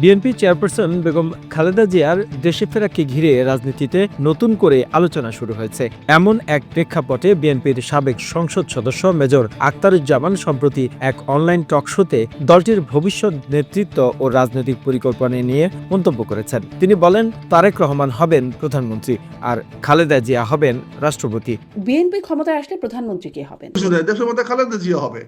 BNP chairperson Begum Khaleda জিয়ার দেশে ফেরাকে ঘিরে রাজনীতিতে নতুন করে আলোচনা শুরু হয়েছে। এমন এক প্রেক্ষাপটে বিএনপির সাবেক সংসদ সদস্য মেজর আক্তারুজ্জামান সম্প্রতি এক অনলাইন টক শোতে দলটির ভবিষ্যৎ নেতৃত্ব ও রাজনৈতিক পরিকল্পনা নিয়ে মন্তব্য করেছেন। তিনি বলেন তারেক রহমান হবেন প্রধানমন্ত্রী আর খালেদা জিয়া হবেন রাষ্ট্রপতি। বিএনপি ক্ষমতায় আসলে প্রধানমন্ত্রী কে হবেন? দেশের মধ্যে খালেদা জিয়া হবে।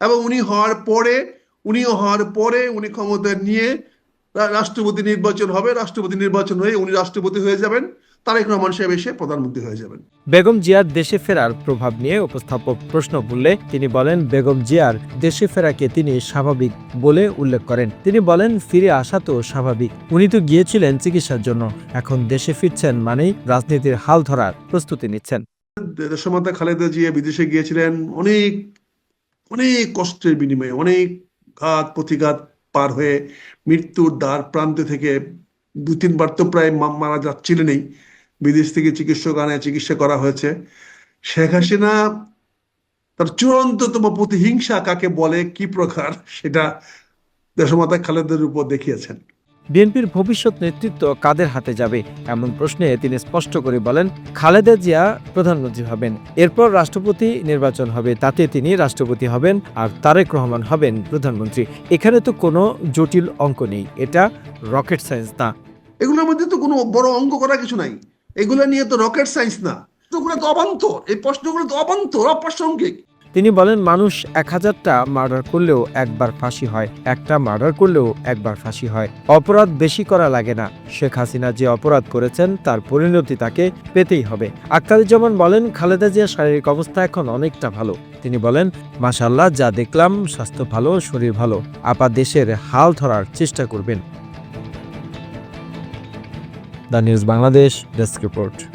এবং উনি হওয়ার পরে উনি হওয়ার পরে উনি ক্ষমতা নিয়ে রাষ্ট্রপতি নির্বাচন হবে রাষ্ট্রপতি নির্বাচন হয়ে উনি রাষ্ট্রপতি হয়ে যাবেন তারেক রহমান সাহেব এসে প্রধানমন্ত্রী হয়ে যাবেন। বেগম জিয়ার দেশে ফেরার প্রভাব নিয়ে উপস্থাপক প্রশ্ন করলে তিনি বলেন বেগম জিয়ার দেশে ফেরাকে তিনি স্বাভাবিক বলে উল্লেখ করেন। তিনি বলেন ফিরে আসা তো স্বাভাবিক। উনি তো গিয়েছিলেন চিকিৎসার জন্য। এখন দেশে ফিরছেন মানেই রাজনীতির হাল ধরার প্রস্তুতি নিচ্ছেন। দেশের মধ্যে খালেদা জিয়া বিদেশে গিয়েছিলেন অনেক অনেক কষ্টের বিনিময়ে অনেক ঘাত প্রতিঘাত পার হয়ে মৃত্যুর দ্বার প্রান্তে থেকে দু তিনবার তো প্রায় মারা যাচ্ছিলেনই। বিদেশ থেকে চিকিৎসক আনে, চিকিৎসা করা হয়েছে। শেখ হাসিনা তার চূড়ান্ততম প্রতিহিংসা কাকে বলে, কি প্রকার, সেটা দেশমাতা খালেদের উপর দেখিয়েছেন। বিএনপির ভবিষ্যৎ নেতৃত্ব কাদের হাতে যাবে এমন প্রশ্নে তিনি স্পষ্ট করে বলেন, খালেদা জিয়া প্রধানমন্ত্রী হবেন, এরপর রাষ্ট্রপতি নির্বাচন হবে, তাতে তিনি রাষ্ট্রপতি হবেন আর তারেক রহমান হবেন প্রধানমন্ত্রী। এখানে তো কোনো জটিল অঙ্ক নেই, এটা রকেট সায়েন্স না। এগুলোর মধ্যে তো কোনো বড় অঙ্ক করা কিছু নাই। এগুলো নিয়ে তো রকেট সায়েন্স না। তো অবান্তর, এই প্রশ্নগুলো তো অবান্তর, অপ্রাসঙ্গিক। তিনি বলেন, মানুষ এক হাজারটা মার্ডার করলেও একবার ফাঁসি হয়। একটা মার্ডার করলেও একবার ফাঁসি হয়। অপরাধ বেশি করা লাগে না। শেখ হাসিনা যে অপরাধ করেছেন, তার পরিণতি তাকে পেতেই হবে। আক্তারুজ্জামান বলেন, খালেদা জিয়ার শারীরিক অবস্থা এখন অনেকটা ভালো। তিনি বলেন মাসাল্লাহ যা দেখলাম, স্বাস্থ্য ভালো, শরীর ভালো। আপা দেশের হাল ধরার চেষ্টা করবেন। The news Bangladesh desk report.